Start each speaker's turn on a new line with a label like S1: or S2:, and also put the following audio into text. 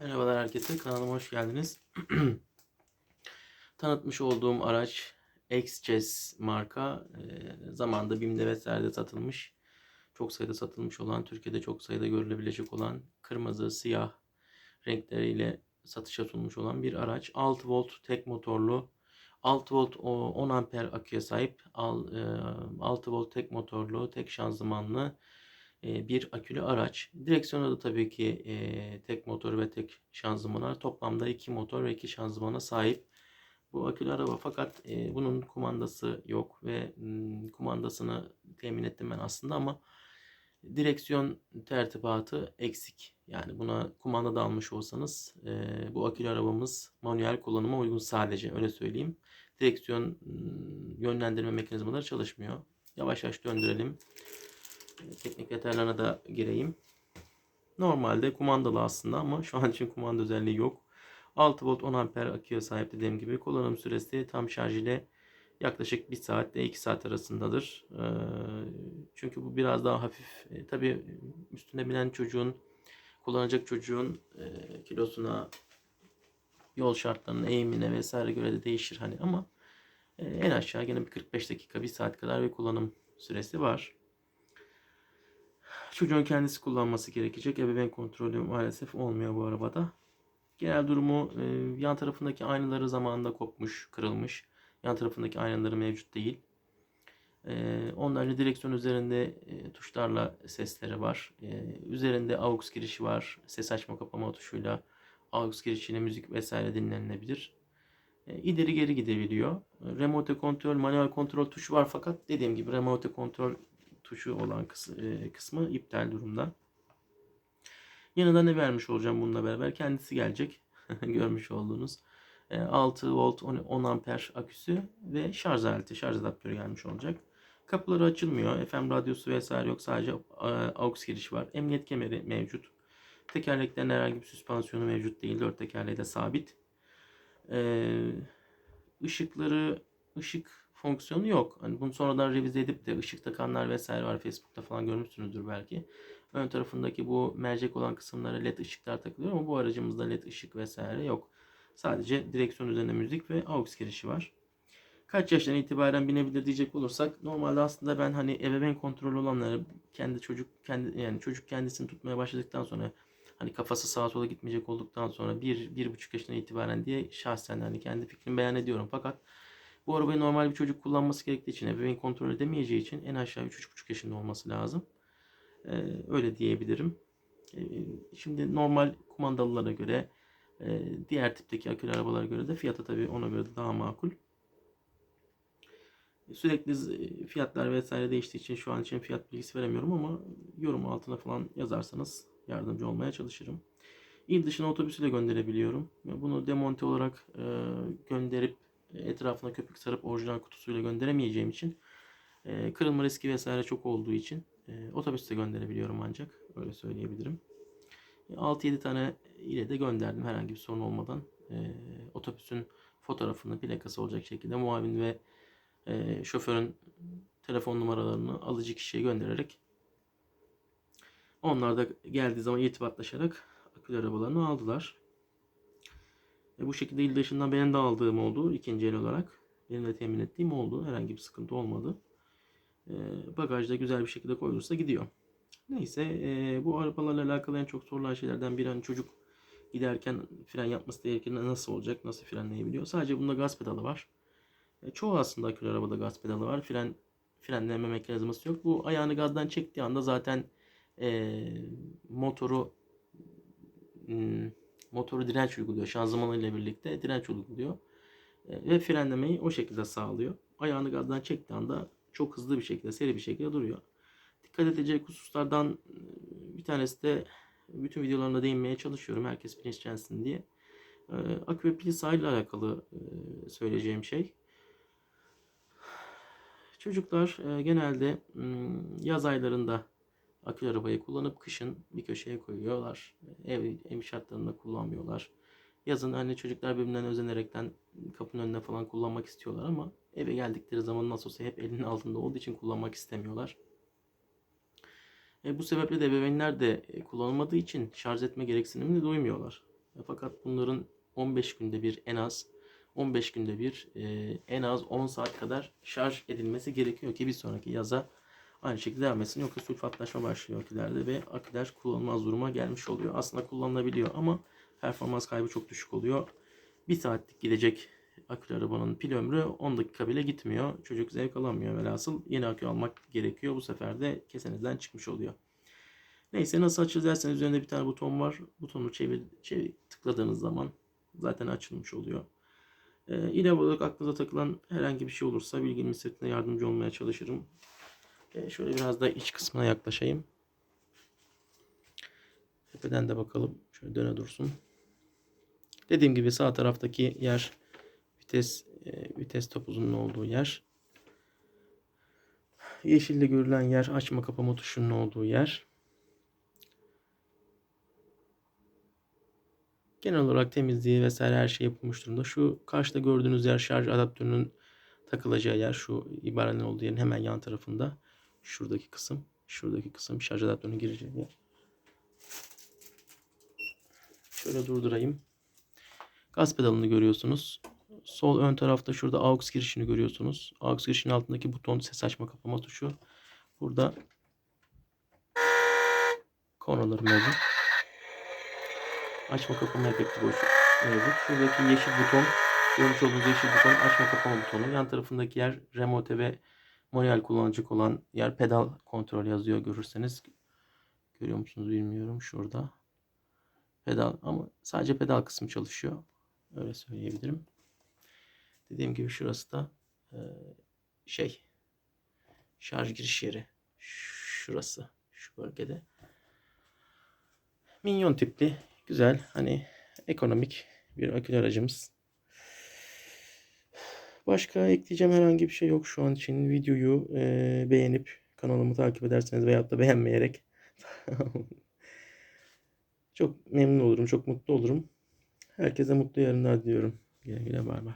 S1: Merhabalar herkese, kanalıma hoş geldiniz. Tanıtmış olduğum araç XCES marka. E, zamanında BİM'de vesairede satılmış. Çok sayıda satılmış olan, Türkiye'de çok sayıda görülebilecek olan kırmızı, siyah renkleriyle satışa sunmuş olan bir araç. 6 volt tek motorlu, 6 volt o 10 amper aküye sahip, al- e, 6 volt tek motorlu, tek şanzımanlı bir akülü araç. Direksiyonda da tabii ki tek motor ve tek şanzımana toplamda iki motor ve iki şanzımana sahip. Bu akülü araba fakat bunun kumandası yok ve kumandasını temin ettim ben aslında ama direksiyon tertibatı eksik. Yani buna kumanda da almış olsanız bu akülü arabamız manuel kullanıma uygun sadece öyle söyleyeyim. Direksiyon yönlendirme mekanizmaları çalışmıyor. Yavaş yavaş döndürelim. Teknik detaylarına da gireyim. Normalde kumandalı aslında ama şu an için kumanda özelliği yok. 6 volt 10 amper aküye sahip dediğim gibi kullanım süresi tam şarj ile yaklaşık 1 saat ile 2 saat arasındadır. Ee, çünkü bu biraz daha hafif. E, tabii üstüne binen çocuğun kullanacak çocuğun e, kilosuna yol şartlarının eğimine vesaire göre de değişir hani ama e, en aşağı gene bir 45 dakika 1 saat kadar bir kullanım süresi var. Çocuğun kendisi kullanması gerekecek. Ebeveyn kontrolü maalesef olmuyor bu arabada. Genel durumu e, yan tarafındaki aynaları zamanında kopmuş, kırılmış. Yan tarafındaki aynaları mevcut değil. E, onların direksiyon üzerinde e, tuşlarla sesleri var. E, üzerinde AUX girişi var. Ses açma kapama tuşuyla AUX girişiyle müzik vesaire dinlenilebilir. E, ileri geri gidebiliyor. Remote kontrol, manuel kontrol tuşu var fakat dediğim gibi remote kontrol tuşu olan kısmı, kısmı iptal durumda. Yanında ne vermiş olacağım bununla beraber? Kendisi gelecek. Görmüş olduğunuz. 6 volt 10 amper aküsü ve şarj aleti, şarj adaptörü gelmiş olacak. Kapıları açılmıyor. FM radyosu vesaire yok. Sadece AUX giriş var. Emniyet kemeri mevcut. Tekerleklerin herhangi bir süspansiyonu mevcut değil. Dört tekerleği de sabit. Ee, ışıkları, ışık fonksiyonu yok. Hani bunu sonradan revize edip de ışık takanlar vesaire var. Facebook'ta falan görmüşsünüzdür belki. Ön tarafındaki bu mercek olan kısımlara led ışıklar takılıyor ama bu aracımızda led ışık vesaire yok. Sadece direksiyon üzerinde müzik ve aux girişi var. Kaç yaştan itibaren binebilir diyecek olursak normalde aslında ben hani ebeveyn kontrolü olanları kendi çocuk kendi yani çocuk kendisini tutmaya başladıktan sonra hani kafası sağa sola gitmeyecek olduktan sonra bir, bir buçuk yaşından itibaren diye şahsen hani kendi fikrimi beyan ediyorum. Fakat bu arabayı normal bir çocuk kullanması gerektiği için, ebeveyn kontrol edemeyeceği için en aşağı 3-3,5 yaşında olması lazım. Ee, öyle diyebilirim. Ee, şimdi normal kumandalılara göre, e, diğer tipteki akülü arabalara göre de fiyatı tabii ona göre de daha makul. Sürekli fiyatlar vesaire değiştiği için şu an için fiyat bilgisi veremiyorum ama yorum altına falan yazarsanız yardımcı olmaya çalışırım. İl dışına otobüsüyle gönderebiliyorum. Bunu demonte olarak e, gönderip etrafına köpük sarıp orijinal kutusuyla gönderemeyeceğim için e, kırılma riski vesaire çok olduğu için e, otobüste gönderebiliyorum ancak öyle söyleyebilirim. 6-7 tane ile de gönderdim herhangi bir sorun olmadan. E, otobüsün fotoğrafını plakası olacak şekilde muavin ve e, şoförün telefon numaralarını alıcı kişiye göndererek onlar da geldiği zaman irtibatlaşarak akülü arabalarını aldılar. E, bu şekilde il dışından benim de aldığım oldu ikinci el olarak. Benim de temin ettiğim oldu. Herhangi bir sıkıntı olmadı. E, bagajda güzel bir şekilde koyulursa gidiyor. Neyse e, bu arabalarla alakalı en çok sorulan şeylerden biri hani çocuk giderken fren yapması gerekirken nasıl olacak, nasıl frenleyebiliyor. Sadece bunda gaz pedalı var. E, çoğu aslında akülü arabada gaz pedalı var. Fren frenleme mekanizması yok. Bu ayağını gazdan çektiği anda zaten e, motoru hmm, motoru direnç uyguluyor. Şanzımanı ile birlikte direnç uyguluyor. E, ve frenlemeyi o şekilde sağlıyor. Ayağını gazdan çektiği anda çok hızlı bir şekilde, seri bir şekilde duruyor. Dikkat edecek hususlardan e, bir tanesi de bütün videolarımda değinmeye çalışıyorum. Herkes bilinçlensin diye. E, akü ve pil sahil ile alakalı söyleyeceğim şey. Çocuklar genelde yaz aylarında akülü arabayı kullanıp kışın bir köşeye koyuyorlar. Ev, ev şartlarında kullanmıyorlar. Yazın hani çocuklar birbirinden özenerekten kapının önüne falan kullanmak istiyorlar ama eve geldikleri zaman nasıl olsa hep elinin altında olduğu için kullanmak istemiyorlar. E, bu sebeple de ebeveynler de kullanılmadığı için şarj etme gereksinimini duymuyorlar. Fakat bunların 15 günde bir en az 15 günde bir e, en az 10 saat kadar şarj edilmesi gerekiyor ki bir sonraki yaza aynı şekilde devam etsin. Yoksa sülfatlaşma başlıyor akülerde ve aküler kullanılmaz duruma gelmiş oluyor. Aslında kullanılabiliyor ama performans kaybı çok düşük oluyor. Bir saatlik gidecek akülü arabanın pil ömrü 10 dakika bile gitmiyor. Çocuk zevk alamıyor velhasıl. Yeni akü almak gerekiyor. Bu sefer de kesenizden çıkmış oluyor. Neyse nasıl açılır derseniz üzerinde bir tane buton var. Butonu çevir, çevir tıkladığınız zaman zaten açılmış oluyor. Ee, ilave olarak aklınıza takılan herhangi bir şey olursa bilginin sırtına yardımcı olmaya çalışırım. Ee, şöyle biraz da iç kısmına yaklaşayım. Tepeden de bakalım. Şöyle döne dursun. Dediğim gibi sağ taraftaki yer vites e, vites topuzunun olduğu yer. Yeşilde görülen yer açma kapama tuşunun olduğu yer. Genel olarak temizliği vesaire her şey yapılmış durumda. Şu karşıda gördüğünüz yer şarj adaptörünün takılacağı yer. Şu ibarenin olduğu yerin hemen yan tarafında. Şuradaki kısım. Şuradaki kısım şarj adaptörünün gireceği yer. Şöyle durdurayım. Gaz pedalını görüyorsunuz. Sol ön tarafta şurada AUX girişini görüyorsunuz. AUX girişinin altındaki buton ses açma kapama tuşu. Burada kornaları mevcut. Açma kapama efekti boş mevcut. Şuradaki yeşil buton, görmüş olduğunuz yeşil buton açma kapama butonu. Yan tarafındaki yer remote ve manuel kullanacak olan yer pedal kontrol yazıyor görürseniz. Görüyor musunuz bilmiyorum şurada. Pedal ama sadece pedal kısmı çalışıyor. Öyle söyleyebilirim. Dediğim gibi şurası da e, şey şarj giriş yeri. Şurası. Şu bölgede. Minyon tipli. Güzel. Hani ekonomik bir akülü aracımız. Başka ekleyeceğim herhangi bir şey yok şu an için. Videoyu e, beğenip kanalımı takip ederseniz veyahut da beğenmeyerek çok memnun olurum. Çok mutlu olurum. Herkese mutlu yarınlar diliyorum. Güle güle bay bay.